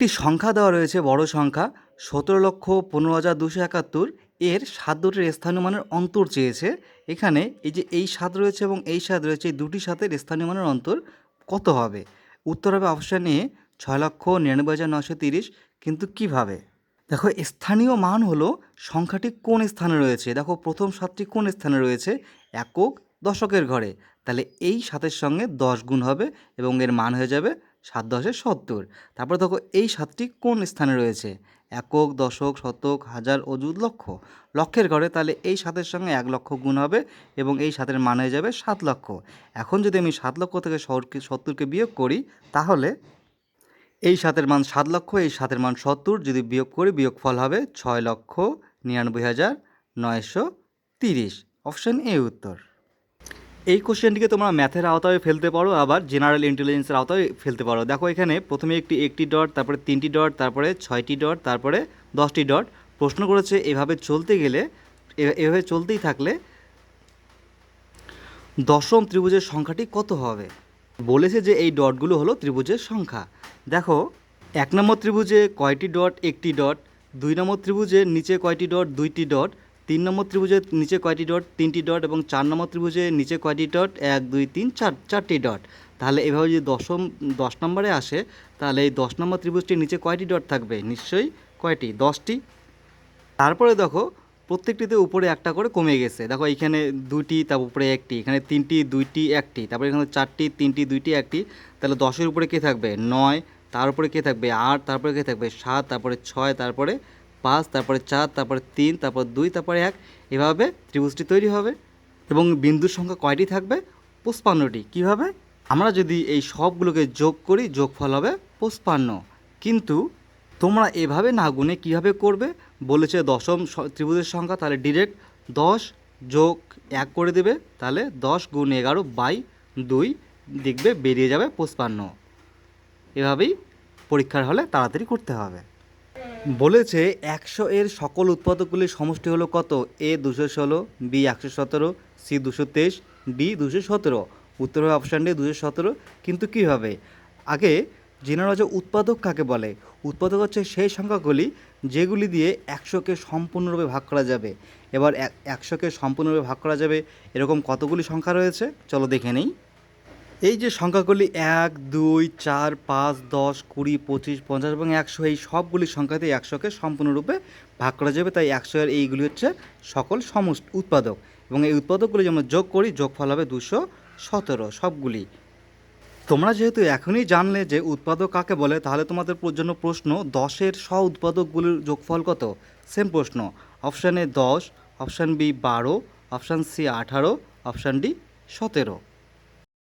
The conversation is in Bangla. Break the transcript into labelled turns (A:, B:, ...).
A: একটি সংখ্যা দেওয়া রয়েছে, বড় সংখ্যা। সতেরো লক্ষ পনেরো হাজার দুশো একাত্তর। এর সাত দুটির স্থানীয় মানের অন্তর চেয়েছে। এখানে এই যে এই স্বাদ রয়েছে এবং এই স্বাদ রয়েছে, এই দুটি স্বাদের স্থানীয় মানের অন্তর কত হবে? উত্তর হবে অপশান এ ছয় লক্ষ নিরানব্বই হাজার নশো তিরিশ। কিন্তু কীভাবে? দেখো, স্থানীয় মান হলো সংখ্যাটি কোন স্থানে রয়েছে? দেখো, প্রথম সাতটি কোন স্থানে রয়েছে? একক দশকের ঘরে। তাহলে এই সাতের সঙ্গে দশ গুণ হবে এবং এর মান হয়ে যাবে সাত দশে সত্তর। তারপর দেখো এই সাতটি কোন স্থানে রয়েছে? একক, দশক, শতক, হাজার, অযুত, লক্ষ। লক্ষের ঘরে তাহলে এই সাতের সঙ্গে এক লক্ষ গুণ হবে এবং এই সাতের মান হয়ে যাবে সাত লক্ষ। এখন যদি আমি সাত লক্ষ থেকে সত্তরকে বিয়োগ করি, তাহলে এই সাতের মান সাত লক্ষ, এই সাতের মান সত্তর। যদি বিয়োগ করি, বিয়োগফল হবে ছয় লক্ষ নিরানব্বই হাজার নয়শো তিরিশ। অপশান এ উত্তর। এই কোশ্চেনটিকে তোমরা ম্যাথের আওতায় ফেলতে পারো, আবার জেনারেল ইন্টেলিজেন্সের আওতায় ফেলতে পারো। দেখো এখানে প্রথমে একটি একটি ডট তারপরে তিনটি ডট তারপরে ছয়টি ডট তারপরে দশটি ডট প্রশ্ন করেছে, এভাবে চলতে গেলে এভাবে চলতেই থাকলে দশম ত্রিভুজের সংখ্যাটি কত হবে? বলেছে যে এই ডটগুলো হলো ত্রিভুজের সংখ্যা। দেখো, এক নম্বর ত্রিভুজে কয়টি ডট একটি ডট দুই নম্বর ত্রিভুজের নিচে কয়টি ডট দুইটি ডট তিন নম্বর ত্রিভুজের নিচে কয়টি ডট? তিনটি ডট এবং চার নম্বর ত্রিভুজের নিচে কয়টি ডট? এক, দুই, তিন, চার, চারটি ডট। তাহলে এভাবে যদি দশম, দশ নম্বরে আসে, তাহলে এই দশ নম্বর ত্রিভুজটির নিচে কয়টি ডট থাকবে? নিশ্চয়ই কয়টি? দশটি। তারপরে দেখো, প্রত্যেকটিতে উপরে একটা করে কমে গেছে। দেখো এখানে দুইটি তার উপরে একটি। এখানে তিনটি, দুইটি, একটি। তারপরে এখানে চারটি, তিনটি, দুইটি, একটি। তাহলে দশের উপরে কে থাকবে? নয়। তার উপরে কে থাকবে? আট। তারপরে কে থাকবে? সাত। তারপরে ছয়। তারপরে পাঁচ, তারপরে চার, তারপরে তিন, তারপর দুই, তারপরে এক, এভাবে ত্রিভুজটি তৈরি হবে এবং বিন্দুর সংখ্যা কয়টি থাকবে? পঁচপান্নটি। কীভাবে? আমরা যদি এই সবগুলোকে যোগ করি, যোগফল হবে পঁচপান্ন। কিন্তু তোমরা এভাবে না গুনে কীভাবে করবে? বলেছে দশম ত্রিভুজের সংখ্যা, তাহলে ডিরেক্ট দশ যোগ এক করে দেবে, তাহলে দশ গুণ এগারো বাই দুই দেখবে বেরিয়ে যাবে পঁচপান্ন। এভাবেই পরীক্ষার হলে তাড়াতাড়ি করতে হবে। বলেছে একশো এর সকল উৎপাদকগুলির সমষ্টি হলো কত? এ দুশো ষোলো, বি একশো সতেরো, সি দুশো তেইশ, ডি দুশো সতেরো। উত্তর হবে অপশান ডি দুশো সতেরো। কিন্তু কীভাবে আগে জেনে নেওয়া উৎপাদক কাকে বলে? উৎপাদক হচ্ছে সেই সংখ্যাগুলি যেগুলি দিয়ে একশোকে সম্পূর্ণরূপে ভাগ করা যাবে। এবার এক- একশোকে সম্পূর্ণরূপে ভাগ করা যাবে, এরকম কতগুলি সংখ্যা রয়েছে? চলো দেখে নেই। এই যে সংখ্যাগুলি এক, দুই, চার, পাঁচ, দশ, কুড়ি, পঁচিশ, পঞ্চাশ এবং একশো, এই সবগুলি সংখ্যাতে একশোকে সম্পূর্ণরূপে ভাগ করা যাবে। তাই একশো এর এইগুলি হচ্ছে সকল সমস্ত উৎপাদক এবং এই উৎপাদকগুলি যেমন যোগ করি, যোগফল হবে দুশো সতেরো, সবগুলি। তোমরা যেহেতু এখনই জানলে যে উৎপাদক কাকে বলে, তাহলে তোমাদের জন্য প্রশ্ন, দশের স উৎপাদকগুলির যোগফল কত? সেম প্রশ্ন। অপশান এ দশ অপশান বি বারো অপশান সি আঠারো অপশান ডি সতেরো।